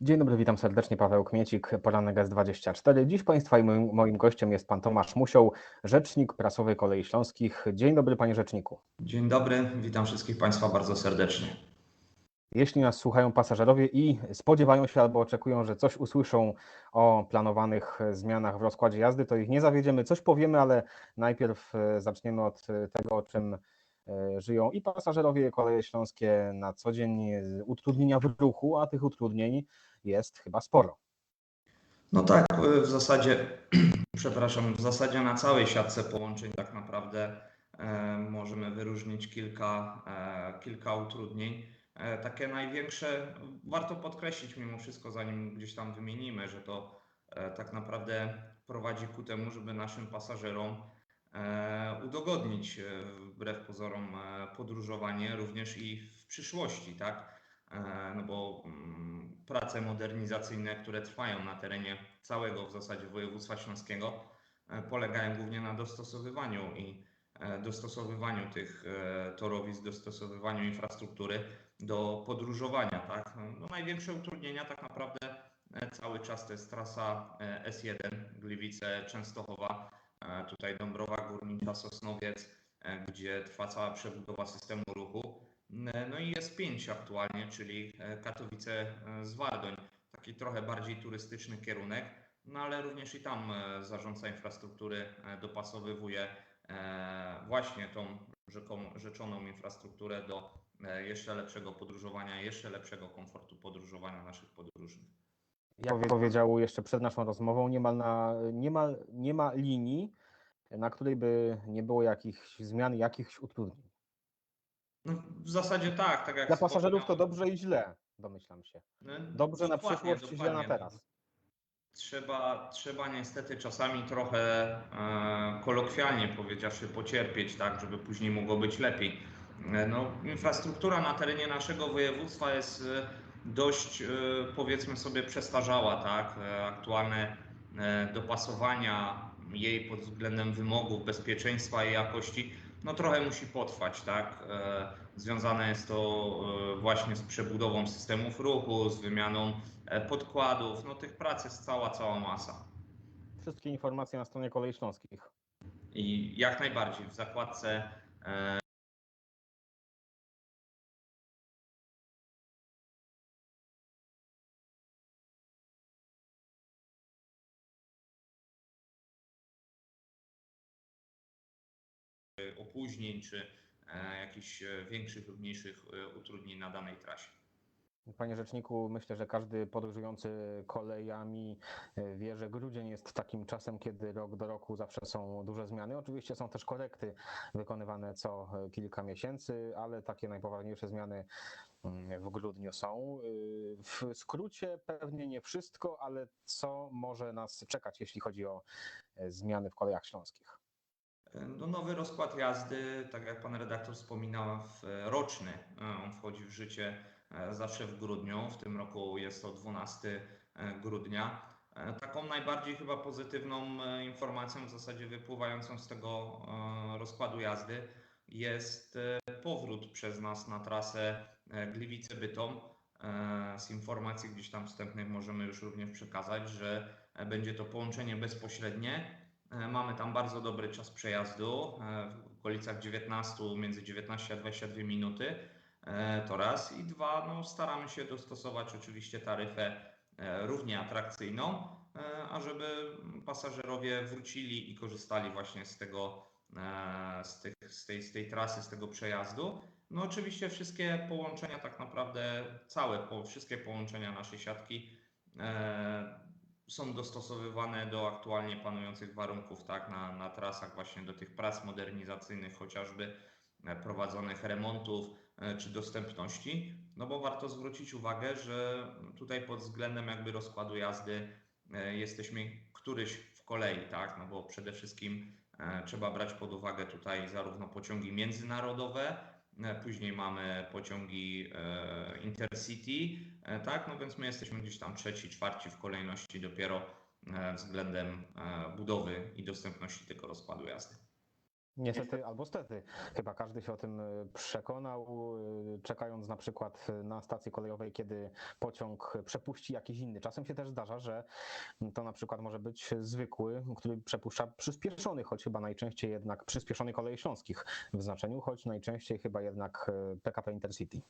Dzień dobry, witam serdecznie. Paweł Kmiecik, poranek S24. Dziś Państwa i moim, moim gościem jest Pan Tomasz Musioł, rzecznik prasowy Kolei Śląskich. Dzień dobry, Panie Rzeczniku. Dzień dobry, witam wszystkich Państwa bardzo serdecznie. Jeśli nas słuchają pasażerowie i spodziewają się albo oczekują, że coś usłyszą o planowanych zmianach w rozkładzie jazdy, to ich nie zawiedziemy. Coś powiemy, ale najpierw e, zaczniemy od tego, o czym żyją i pasażerowie, koleje śląskie na co dzień, e, utrudnienia w ruchu, a tych utrudnień jest chyba sporo. No tak, w zasadzie, przepraszam, w zasadzie na całej siatce połączeń tak naprawdę e, możemy wyróżnić kilka, e, kilka utrudnień. E, takie największe, warto podkreślić mimo wszystko, zanim gdzieś tam wymienimy, że to e, tak naprawdę prowadzi ku temu, żeby naszym pasażerom e, udogodnić e, wbrew pozorom e, podróżowanie również i w przyszłości, tak? E, no bo mm, prace modernizacyjne, które trwają na terenie całego w zasadzie województwa śląskiego, e, polegają głównie na dostosowywaniu i e, dostosowywaniu tych e, torowisk, dostosowywaniu infrastruktury do podróżowania, tak? No, największe utrudnienia tak naprawdę e, cały czas to jest trasa e, S1 Gliwice Częstochowa, e, tutaj Dąbrowa Górnicza Sosnowiec, e, gdzie trwa cała przebudowa systemu ruchu. No i jest 5 aktualnie, czyli e, Katowice e, Zwardoń, taki trochę bardziej turystyczny kierunek, no ale również i tam e, zarządca infrastruktury e, dopasowywuje e, właśnie tą rzeczoną infrastrukturę do e, jeszcze lepszego podróżowania, jeszcze lepszego komfortu podróżowania naszych podróżnych. Jak powiedział jeszcze przed naszą rozmową, niemal, na, niemal nie ma linii, na której by nie było jakichś zmian, jakichś utrudnień. No, w zasadzie tak, tak jak Dla pasażerów to dobrze i źle, domyślam się. No, Dobrze na przyszłość, źle na teraz. Trzeba, trzeba niestety czasami trochę e, kolokwialnie powiedziawszy pocierpieć, tak, żeby później mogło być lepiej. E, no, infrastruktura na terenie naszego województwa jest e, dość, e, powiedzmy sobie, przestarzała, tak. E, aktualne e, dopasowania jej pod względem wymogów bezpieczeństwa i jakości, no trochę musi potrwać, tak. Związane jest to właśnie z przebudową systemów ruchu, z wymianą podkładów. No tych prac jest cała, cała masa. Wszystkie informacje na stronie Kolei Śląskich. I jak najbardziej w zakładce opóźnień czy e, jakichś e, większych lub mniejszych e, utrudnień na danej trasie. Panie Rzeczniku, myślę, że każdy podróżujący kolejami wie, że grudzień jest takim czasem, kiedy rok do roku zawsze są duże zmiany. Oczywiście są też korekty wykonywane co kilka miesięcy, ale takie najpoważniejsze zmiany mm, w grudniu są. W skrócie pewnie nie wszystko, ale co może nas czekać, jeśli chodzi o zmiany w kolejach śląskich? No, nowy rozkład jazdy, tak jak pan redaktor wspominał, w- roczny. e, On wchodzi w życie e, zawsze w grudniu. W tym roku jest to 12 e, grudnia. E, Taką najbardziej chyba pozytywną e, informacją, w zasadzie wypływającą z tego e, rozkładu jazdy, jest e, powrót przez nas na trasę e, Gliwice-Bytom. E, Z informacji gdzieś tam wstępnych możemy już również przekazać, że e, będzie to połączenie bezpośrednie. E, Mamy tam bardzo dobry czas przejazdu, e, w okolicach 19, między 19 a 22 minuty. E, To raz. I dwa, no, staramy się dostosować oczywiście taryfę równie atrakcyjną, ażeby pasażerowie wrócili i korzystali właśnie z tego, z, tych, z, tej, z tej trasy, z tego przejazdu. No oczywiście wszystkie połączenia tak naprawdę, całe, wszystkie połączenia naszej siatki są dostosowywane do aktualnie panujących warunków, tak, na, na trasach właśnie do tych prac modernizacyjnych, chociażby e, prowadzonych remontów e, czy dostępności. No bo warto zwrócić uwagę, że tutaj pod względem jakby rozkładu jazdy e, jesteśmy któryś w kolei, tak, no bo przede wszystkim trzeba brać pod uwagę tutaj zarówno pociągi międzynarodowe, później mamy pociągi e, Intercity, E, Tak, no więc my jesteśmy gdzieś tam trzeci, czwarci w kolejności dopiero e, względem e, budowy i dostępności tego rozkładu jazdy. Niestety albo stety. Chyba każdy się o tym y, przekonał, y, czekając na przykład na stacji kolejowej, kiedy pociąg przepuści jakiś inny. Czasem się też zdarza, że to na przykład może być zwykły, który przepuszcza przyspieszony, choć chyba najczęściej jednak przyspieszony kolei śląskich w znaczeniu, choć najczęściej chyba jednak PKP Intercity.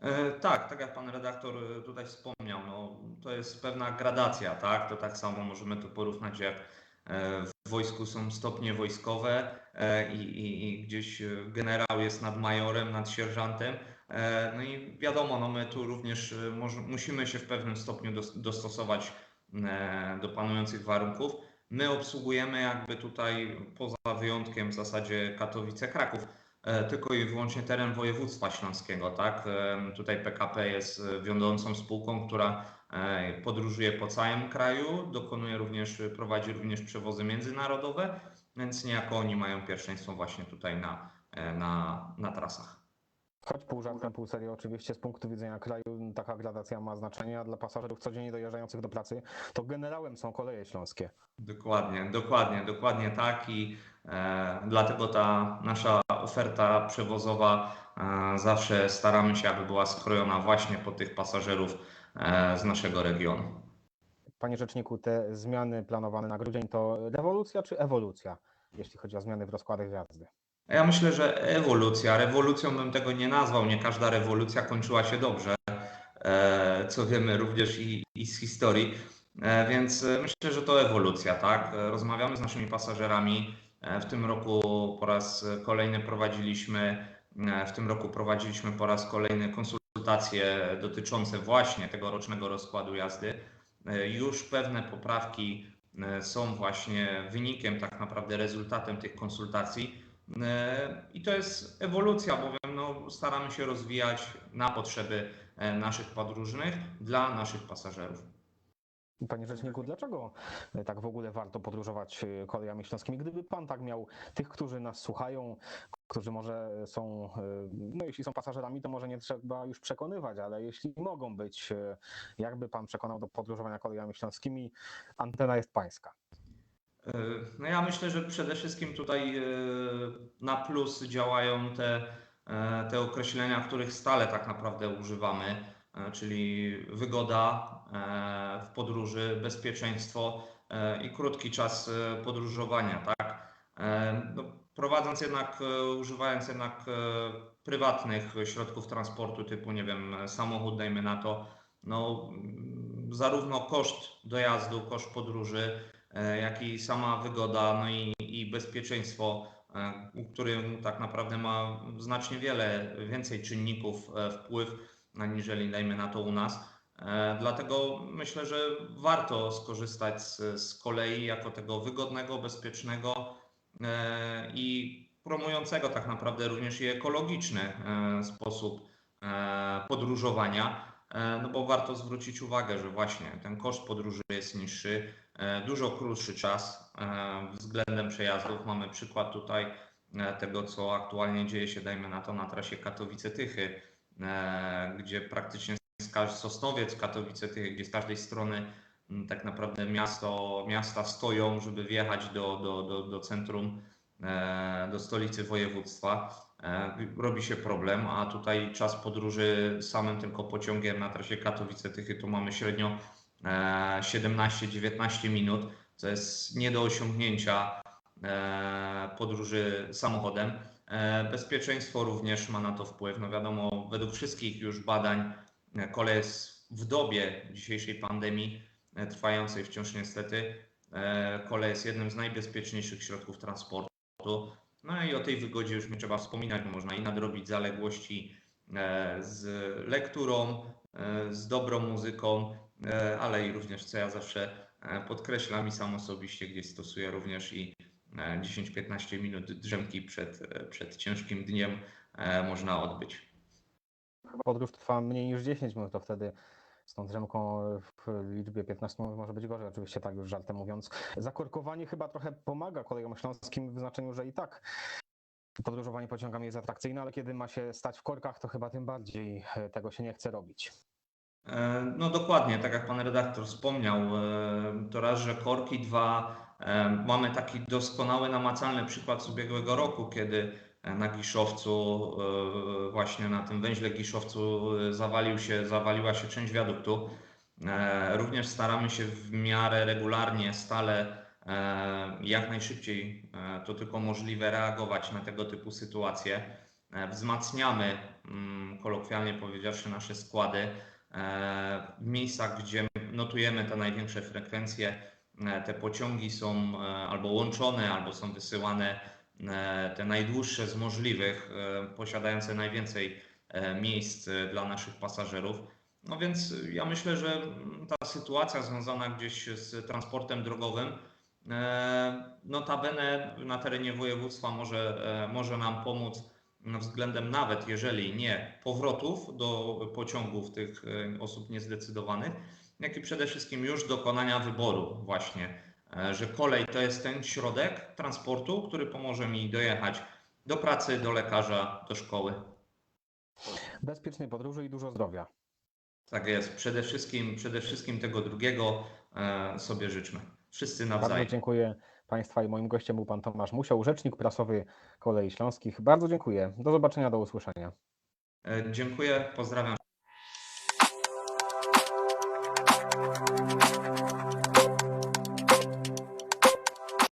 E, Tak, tak jak pan redaktor e, tutaj wspomniał, no, to jest pewna gradacja, tak? To tak samo możemy to porównać jak e, w wojsku są stopnie wojskowe e, i, i, i gdzieś e, generał jest nad majorem, nad sierżantem. E, No i wiadomo, no my tu również e, musimy się w pewnym stopniu dos- dostosować e, do panujących warunków. My obsługujemy jakby tutaj poza wyjątkiem w zasadzie Katowice-Kraków e, tylko i wyłącznie teren województwa śląskiego, tak? E, Tutaj PKP jest e, wiodącą spółką, która e, podróżuje po całym kraju, dokonuje również, prowadzi również przewozy międzynarodowe, więc niejako oni mają pierwszeństwo właśnie tutaj na, e, na, na trasach. Choć pół żartem, pół serio, oczywiście z punktu widzenia kraju taka gradacja ma znaczenie, a dla pasażerów codziennie dojeżdżających do pracy, to generałem są koleje śląskie. Dokładnie, dokładnie, dokładnie tak i e, dlatego ta nasza oferta przewozowa e, zawsze staramy się, aby była skrojona właśnie pod tych pasażerów e, z naszego regionu. Panie Rzeczniku, te zmiany planowane na grudzień to rewolucja czy ewolucja, jeśli chodzi o zmiany w rozkładach jazdy? Ja myślę, że ewolucja. Rewolucją bym tego nie nazwał. Nie każda rewolucja kończyła się dobrze, e, co wiemy również i, i z historii. Więc myślę, że to ewolucja, tak? Rozmawiamy z naszymi pasażerami. E, W tym roku po raz kolejny prowadziliśmy, e, w tym roku prowadziliśmy po raz kolejny konsultacje dotyczące właśnie tego rocznego rozkładu jazdy. E, Już pewne poprawki są właśnie wynikiem, tak naprawdę rezultatem tych konsultacji. I to jest ewolucja, bowiem no, staramy się rozwijać na potrzeby naszych podróżnych dla naszych pasażerów. Panie Rzeczniku, dlaczego tak w ogóle warto podróżować e, kolejami śląskimi? Gdyby Pan tak miał tych, którzy nas słuchają, którzy może są, e, no jeśli są pasażerami, to może nie trzeba już przekonywać, ale jeśli mogą być, e, jakby Pan przekonał do podróżowania kolejami śląskimi, antena jest Pańska. E, No ja myślę, że przede wszystkim tutaj e, na plus działają te, e, te określenia, których stale tak naprawdę używamy, e, czyli wygoda e, w podróży, bezpieczeństwo e, i krótki czas e, podróżowania, tak? E, No, prowadząc jednak, e, używając jednak e, prywatnych środków transportu typu, nie wiem, samochód, dajmy na to, no, zarówno koszt dojazdu, koszt podróży, e, jak i sama wygoda, no i, i bezpieczeństwo, e, którym tak naprawdę ma znacznie wiele więcej czynników e, wpływ, aniżeli dajmy na to u nas. E, Dlatego myślę, że warto skorzystać z, z kolei jako tego wygodnego, bezpiecznego e, i promującego tak naprawdę również i ekologiczny e, sposób podróżowania. No bo warto zwrócić uwagę, że właśnie ten koszt podróży jest niższy, dużo krótszy czas względem przejazdów. Mamy przykład tutaj tego, co aktualnie dzieje się, dajmy na to, na trasie Katowice-Tychy, gdzie praktycznie Sosnowiec, Katowice-Tychy, gdzie z każdej strony m, tak naprawdę miasto, miasta stoją, żeby wjechać do, do, do, do centrum, e, do stolicy województwa. E, Robi się problem, a tutaj czas podróży samym tylko pociągiem na trasie Katowice-Tychy to mamy średnio e, 17-19 minut, co jest nie do osiągnięcia e, podróży samochodem. E, Bezpieczeństwo również ma na to wpływ. No wiadomo, według wszystkich już badań e, kolej jest w dobie dzisiejszej pandemii e, trwającej wciąż niestety, e, kolej jest jednym z najbezpieczniejszych środków transportu. No i o tej wygodzie już nie trzeba wspominać, bo można i nadrobić zaległości e, z lekturą, z dobrą muzyką, ale i również, co ja zawsze podkreślam i sam osobiście gdzieś stosuję również i e, 10-15 minut drzemki przed, przed ciężkim dniem można odbyć. Podróż trwa mniej niż 10 minut, to wtedy z tą drzemką w liczbie 15 minut może być gorzej, oczywiście tak już żartem mówiąc. Zakorkowanie chyba trochę pomaga kolejom śląskim w znaczeniu, że i tak podróżowanie pociągami jest atrakcyjne, ale kiedy ma się stać w korkach, to chyba tym bardziej e, tego się nie chce robić. E, No dokładnie, tak jak pan redaktor wspomniał, e, to raz, że korki, dwa, Mamy taki doskonały, namacalny przykład z ubiegłego roku, kiedy na Giszowcu, e, właśnie na tym węźle Giszowcu e, zawalił się, zawaliła się część wiaduktu. E, Również staramy się w miarę regularnie, stale, jak najszybciej to tylko możliwe reagować na tego typu sytuacje. Wzmacniamy, mm, kolokwialnie powiedziawszy, nasze składy w miejscach, gdzie notujemy te największe frekwencje. Te pociągi są albo łączone, albo są wysyłane te najdłuższe z możliwych, e, posiadające najwięcej e, miejsc e, dla naszych pasażerów. No więc ja myślę, że ta sytuacja związana gdzieś z transportem drogowym, e, notabene na terenie województwa może, e, może nam pomóc względem nawet jeżeli nie powrotów do pociągów tych e, osób niezdecydowanych, jak i przede wszystkim już dokonania wyboru właśnie, e, że kolej to jest ten środek transportu, który pomoże mi dojechać do pracy, do lekarza, do szkoły. Bezpiecznej podróży i dużo zdrowia. Tak jest. Przede wszystkim, przede wszystkim tego drugiego e, sobie życzmy. Wszyscy Bardzo nawzajem. dziękuję Państwa i moim gościem był Pan Tomasz Musiał, rzecznik prasowy Kolei Śląskich. Bardzo dziękuję. Do zobaczenia, do usłyszenia. E, Dziękuję, pozdrawiam